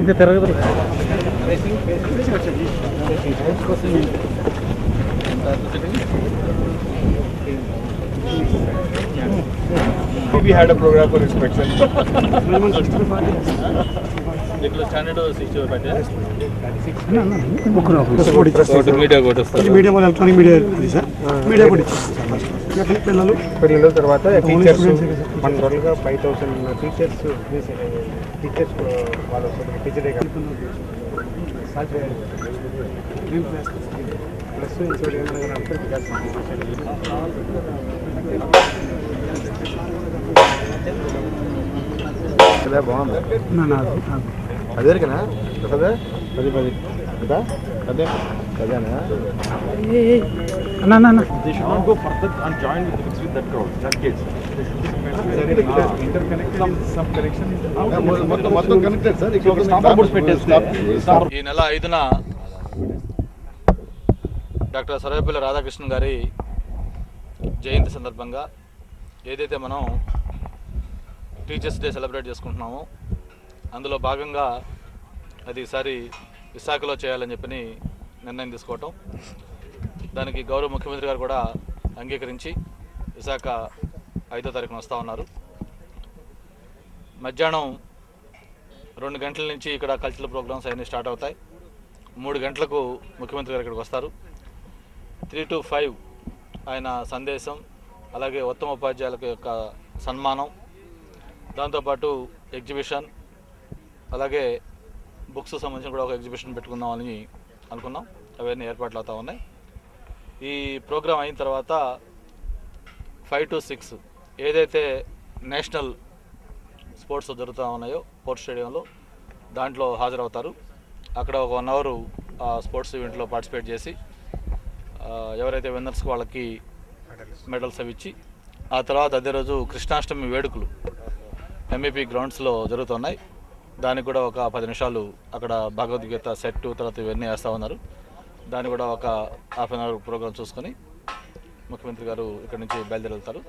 இந்த ತರಗತಿ We had a program for inspection. దీంట్లో standard six media media electronic media sir. Media కూడా ఇచ్చేస్తాం. సార్ పిల్లలు పిల్లల తర్వాత టీచర్స్ మన టోటల్గా ఫైవ్ థౌసండ్ టీచర్స్ టీచర్స్ వాళ్ళు టీచరే ప్లస్ బాగుంది? అదే ఈ నెల ఐదున డాక్టర్ సర్వేపల్లి రాధాకృష్ణ గారి జయంతి సందర్భంగా ఏదైతే మనం టీచర్స్ డే సెలబ్రేట్ చేసుకుంటున్నామో అందులో భాగంగా అది ఈసారి విశాఖలో చేయాలని చెప్పని నిర్ణయం తీసుకోవటం. దానికి గౌరవ ముఖ్యమంత్రి గారు కూడా అంగీకరించి విశాఖ ఐదో తారీఖున వస్తూ ఉన్నారు. మధ్యాహ్నం రెండు గంటల నుంచి ఇక్కడ కల్చరల్ ప్రోగ్రామ్స్ అవన్నీ స్టార్ట్ అవుతాయి. మూడు గంటలకు ముఖ్యమంత్రి గారు ఇక్కడికి వస్తారు. త్రీ టు ఫైవ్ ఆయన సందేశం అలాగే ఉత్తమ ఉపాధ్యాయులకు యొక్క సన్మానం దాంతోపాటు ఎగ్జిబిషన్ అలాగే బుక్స్ సంబంధించిన కూడా ఒక ఎగ్జిబిషన్ పెట్టుకుందామని అనుకున్నాం. అవన్నీ ఏర్పాట్లు అవుతా ఉన్నాయి. ఈ ప్రోగ్రాం అయిన తర్వాత ఫైవ్ టు సిక్స్ ఏదైతే నేషనల్ స్పోర్ట్స్ జరుగుతూ ఉన్నాయో పోర్ట్ స్టేడియంలో దాంట్లో హాజరవుతారు. అక్కడ ఒక వన్ అవర్ ఆ స్పోర్ట్స్ ఈవెంట్లో పార్టిసిపేట్ చేసి ఎవరైతే విన్నర్స్ వాళ్ళకి మెడల్స్ అవి ఇచ్చి ఆ తర్వాత అదే రోజు కృష్ణాష్టమి వేడుకలు ఎంఈపీ గ్రౌండ్స్లో జరుగుతున్నాయి. దానికి కూడా ఒక పది నిమిషాలు అక్కడ భగవద్గీత సెట్ తర్వాత ఇవన్నీ వేస్తూ ఉన్నారు. దాన్ని కూడా ఒక హాఫ్ అన్ అవర్ ప్రోగ్రామ్ చూసుకొని ముఖ్యమంత్రి గారు ఇక్కడ నుంచి బయలుదేరి వెళ్తారు